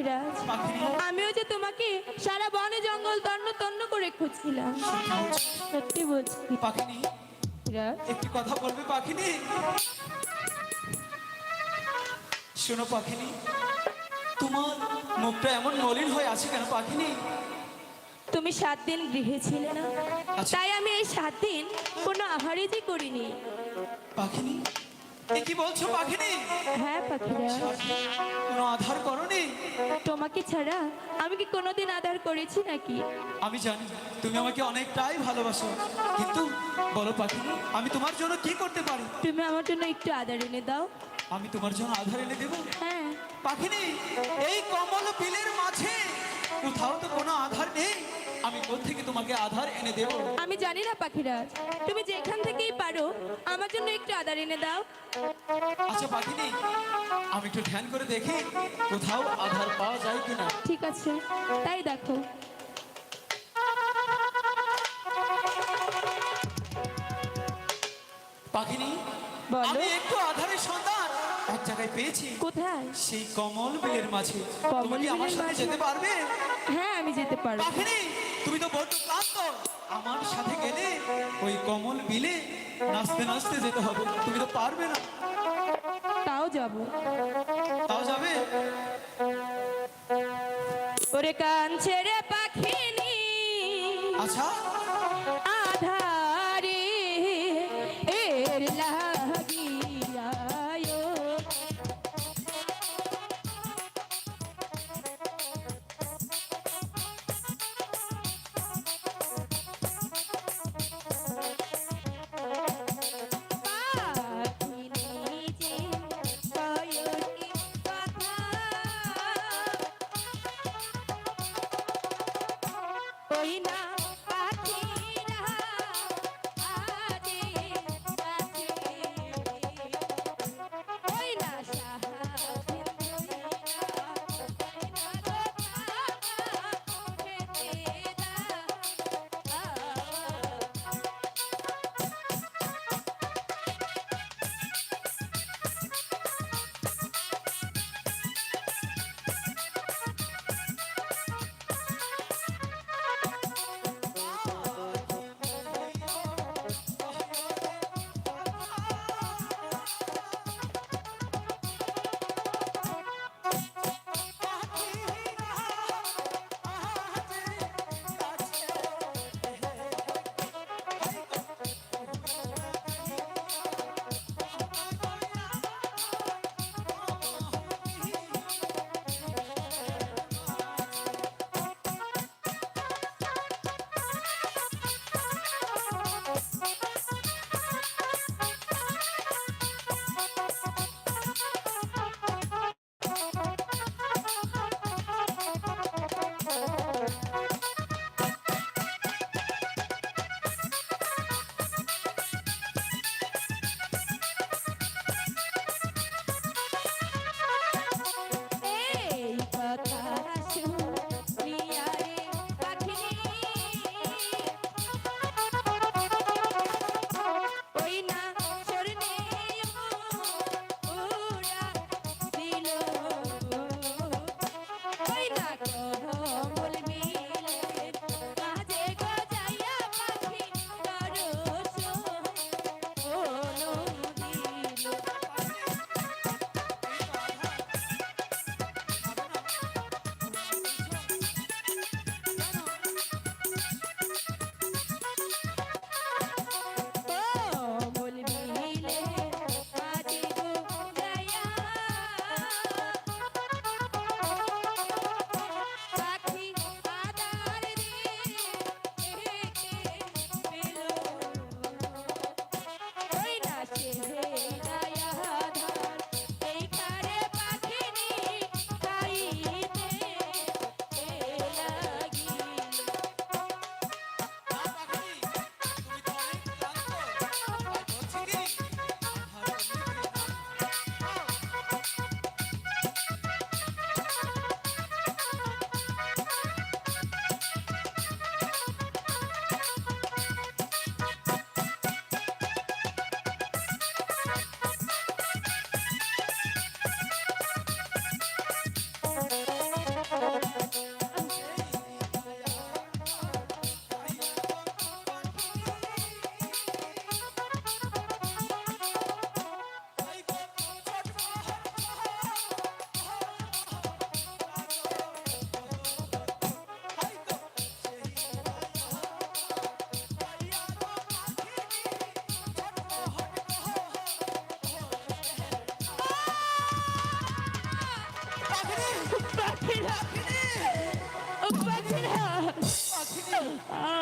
ওগো পাখিরা পাখিনি আমিও যে তোমাকে সারা বনে জঙ্গল তন্ন তন্ন করে খুঁজছিলাম। সত্যি বলছি। পাখিনি? একটি কথা বলবে পাখিনি? শোনো পাখিনি তোমার মুখটা এমন মলিন হয়ে আছে কেন পাখিনি? তুমি সাত দিন গৃহে ছিলে না। আচ্ছা। তাই আমি এই সাত দিন কোনো আহারই যে করিনি। পাখিনি কি বলছো পাখিনি? হ্যাঁ পাখিরা। কোনো আধার করনি? তোমাকে ছাড়া আমি কি কোনোদিন আধার করেছি নাকি? আমি জানি তুমি আমাকে অনেকটাই ভালোবাসো। কিন্তু বলো পাখিনি আমি তোমার জন্য কি করতে পারি? তুমি আমার জন্য একটু আধার এনে দাও। আমি তোমার জন্য আধার এনে দেবো? হ্যাঁ। পাখিনি এই কমল বিলের মাঝে তোমাকে আধার এনে দেব। আমি জানি না পাখিরাজ। তুমি যেখান থেকেই পারো আমার জন্য একটু আধার এনে দাও। আচ্ছা পাখিনি আমি একটু ধ্যান করে দেখি কোথাও আধার পাওয়া যায় কিনা। ঠিক আছে তাই দেখো। পাখিনি আমি একটু আধারের সন্ধান এক জায়গায় পেয়েছি। কোথায়? সেই কমল বিলের মাঝে। কমল তুমি কি আমার সাথে যেতে পারবে? হ্যাঁ আমি যেতে পারব। পাখিনি তুমি তো বড্ড ক্লান্ত। আমার সাথে গেলে ওই কমল বিলে নাচতে নাচতে যেতে হবে। তুমি তো পারবে না। তাও যাব। তাও যাবে? ওরে কান ছেড়ে পাখিনি। আচ্ছা।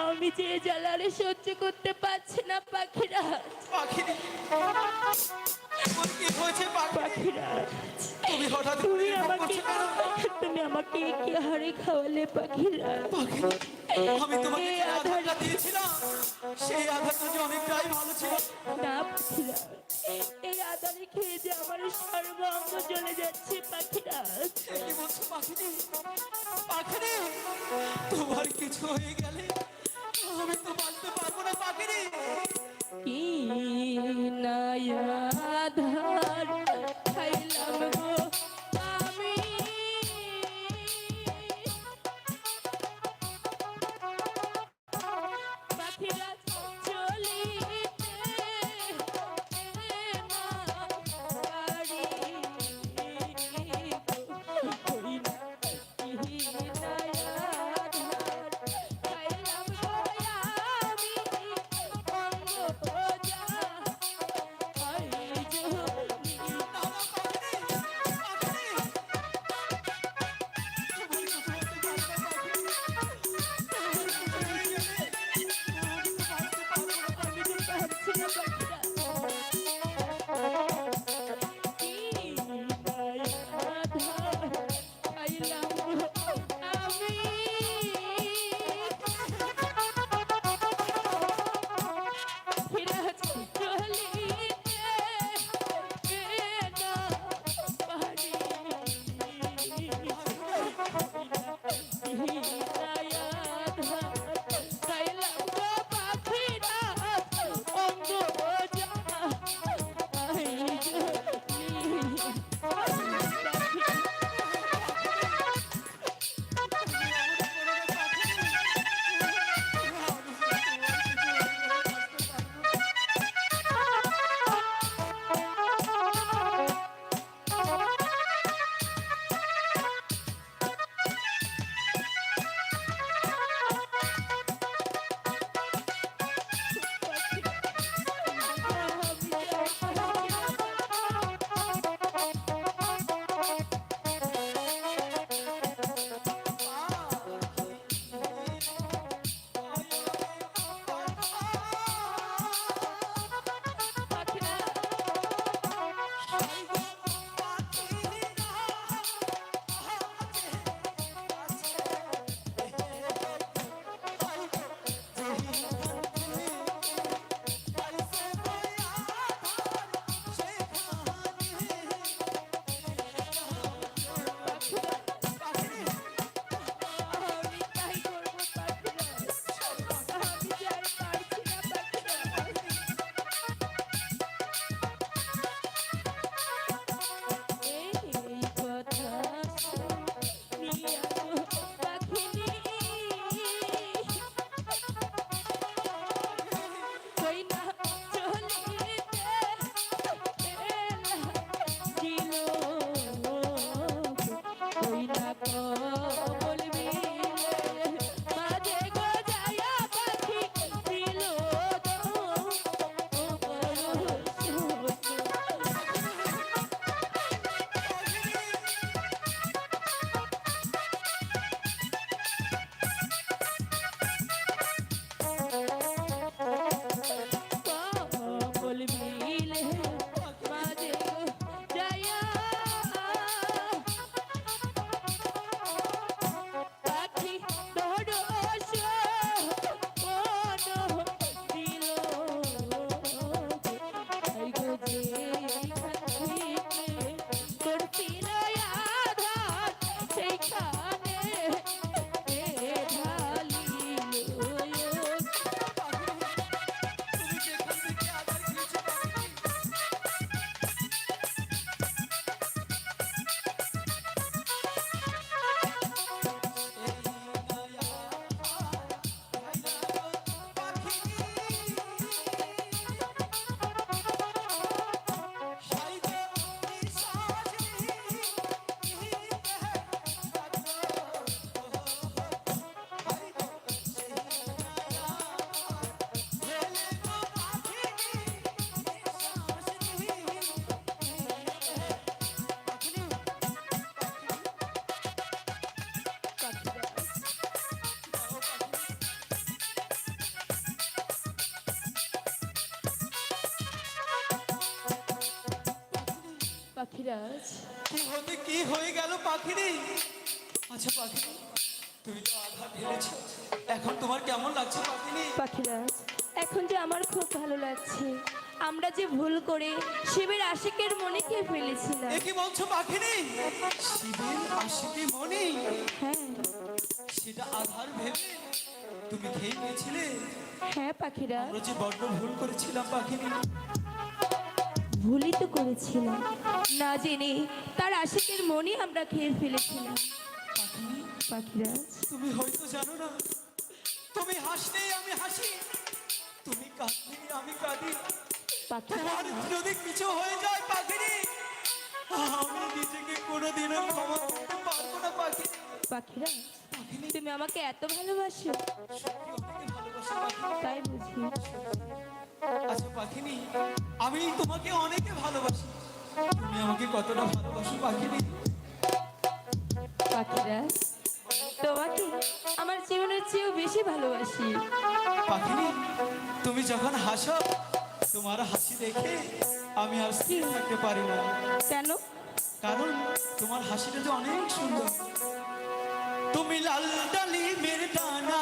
আমি যে জ্বালারে সহ্য করতে পারছি না পাখিরা। পাখিরা তুমি আমাকে তুমি আমাকে কি হারে খাওয়ালে পাখিরা। আমি তোমাকে যে আধারে- আধারটা দিয়েছিলাম সেই আধারটা যে অনেকটাই ভালো ছিল। না পাখিরা এই আদানি খেয়ে যে আমার সর্বাঙ্গ চলে যাচ্ছে পাখিরা। কি বলছো পাখিনি পাখিনি তোমার কিছু হয়ে গেলে আমি তো বাঁচতে পারব না পাখিনি কি নায়াধার? খাইলাম পাখিরাজ কি হতে কি হয়ে গেল পাখিরি? আচ্ছা পাখিরি তুমি তো আঘাত ঢেলেছো এখন তোমার কেমন লাগছে পাখিনি পাখিরাজ এখন যে আমার খুব ভালো লাগছে আমরা যে ভুল করে শিবের আশিকের মনে কে ফেলেছিলাম। এ কি বলছো পাখিনি শিবের আশিকি মনি হ্যাঁ। সেটা আধার ভেবে তুমি খেয়ে নিয়েছিলে? হ্যাঁ পাখিরা। আমরা যে বড্ড ভুল করেছিলাম পাখিনি ভুলই তো করেছিলাম। না জেনে তার আশিকের মনে আমরা খেয়ে ফেলেছিলাম। পাখিরাজ তুমি হয়তো জানো না তুমি হাসলেই আমি হাসি তুমি কাঁদলেই আমি কাঁদি। তোমার যদি কিছু হয়ে যায় পাখিনি আমি নিজেকে কোনোদিনও ক্ষমা করতে পারব না পাখিনি। পাখিরাজ তুমি আমাকে এত ভালোবাসো। আমি তোমাকে অনেকে ভালোবাসি। তুমি আমাকে কতটা ভালোবাসো পাখিনি পাখিরাজ তোমাকে আমার জীবনের চেয়েও বেশি ভালোবাসি। পাখিনি তুমি যখন হাসো তোমার হাসি দেখে আমি আর স্থির থাকতে পারি না। কেন? কারণ তোমার হাসিটা যে অনেক সুন্দর। তুমি লাল ডালি মের ডানা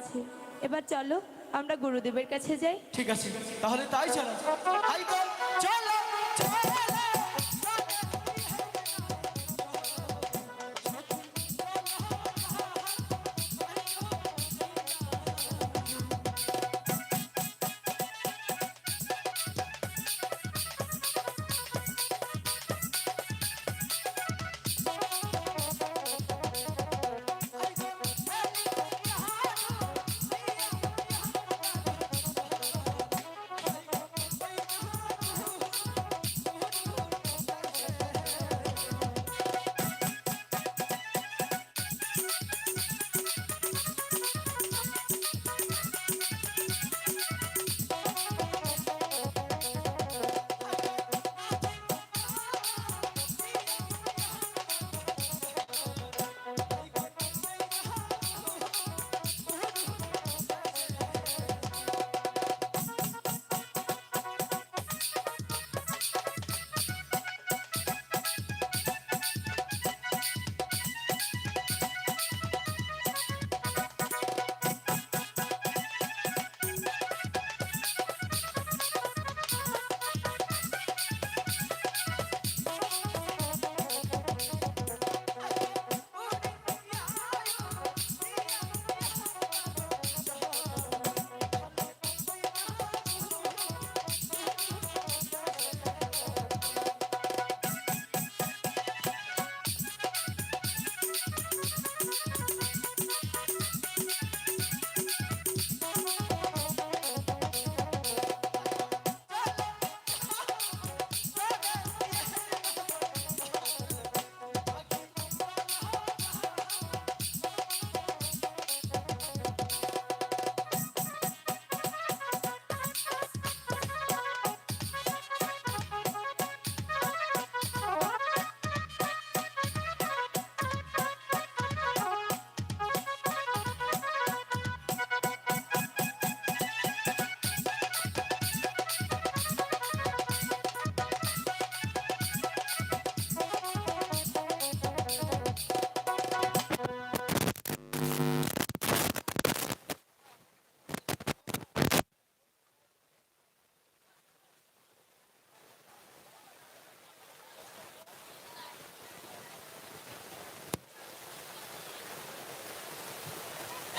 হয়েছে এবার চলো আমরা গুরুদেবের কাছে যাই। ঠিক আছে তাহলে তাই চলো।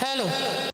হ্যালো হ্যাঁ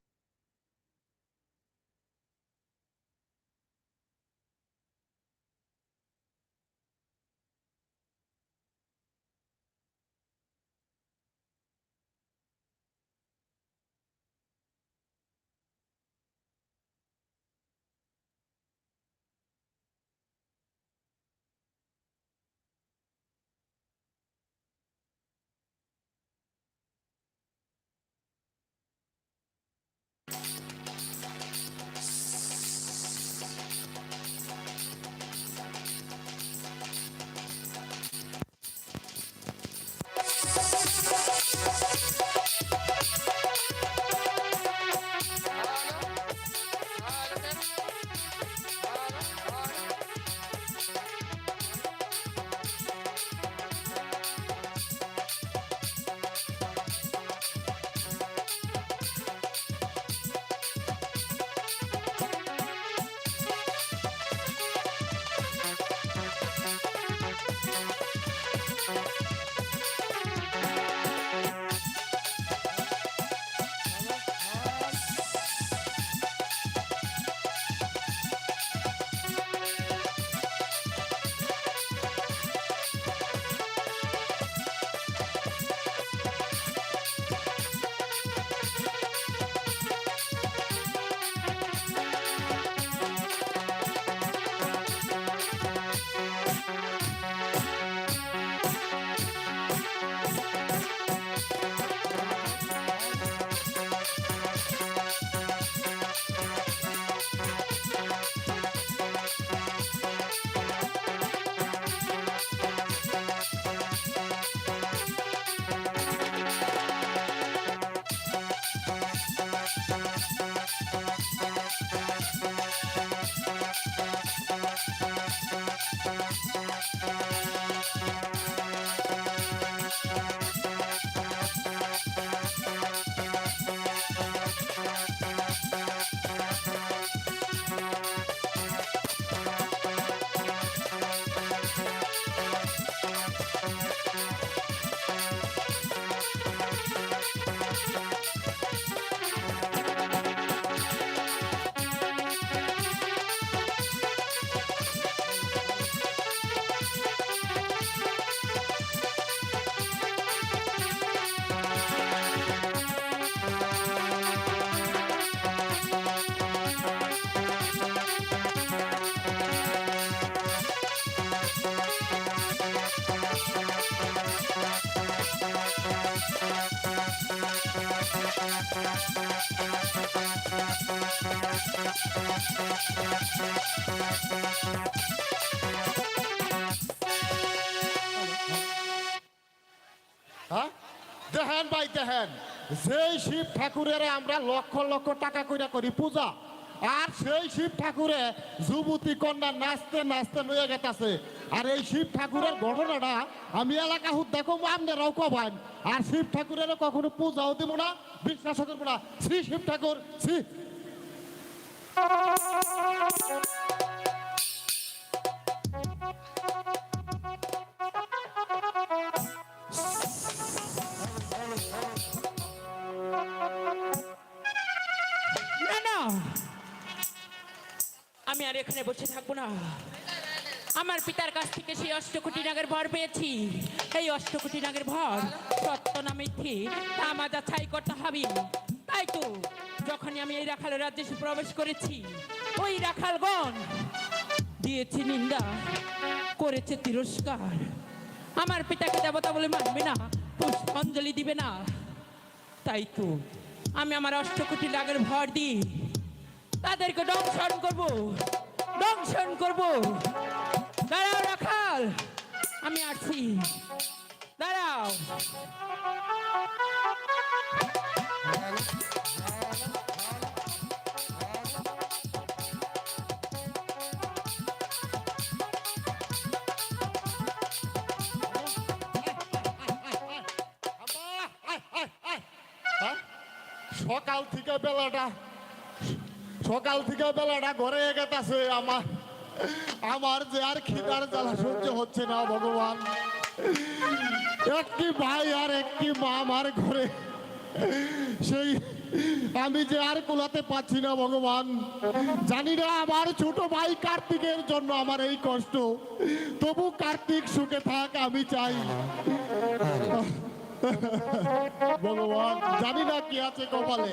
দেখেন ভাই দেখেন যেই শিব ঠাকুরের আমরা লক্ষ লক্ষ টাকা কইরা করি, পূজা, আর সেই শিব ঠাকুরে যুবতী কন্যা নাচতে নাচতে লয়ে গেতাছে। আর এই শিব ঠাকুরের ঘটনাটা আমি এলাকা হুদ দেখো আপনারাও কবান আর শিব ঠাকুরের কখনো পূজাও দিব না বিশ্বাস করব না। শ্রী শিব ঠাকুর, শ্রী। এখানে বসে থাকব না। আমার পিতার কাছ থেকে সেই অষ্টকোটি নাগের ভর পেয়েছি। এই অষ্টকোটি নাগের ভর সত্য না মিথ্যে, তা আমার যাচাই করতে হবে। তাই তো যখনই আমি এই রাখালের রাজ্যে প্রবেশ করেছি, ওই রাখালগণ দিয়েছে নিন্দা, করেছে তিরস্কার। আমার পিতাকে দেবতা বলে মানবে না, পুষ্পাঞ্জলি দিবে না। তাই তো আমি আমার অষ্টকোটি নাগের ভর দিই তাদেরকে দংশন করব। করব? দাঁড়াও, রাখাল। আমি আসছি। দাঁড়াও? সকাল থেকে বেলাটা সকাল থেকে বেলাটা ঘরে গেতাছে আমার। আমার যে আর খিদার জ্বালা সহ্য হচ্ছে না, ভগবান। একটি ভাই আর একটি মা আমার ঘরে। সেই আমি যে আর কোলাতে পাচ্ছি না, ভগবান। জানি না আমার ছোট ভাই কার্তিকের জন্য আমার এই কষ্ট। তবু কার্তিক সুখে থাক, আমি চাই। ভগবান, জানি না কি আছে কপালে।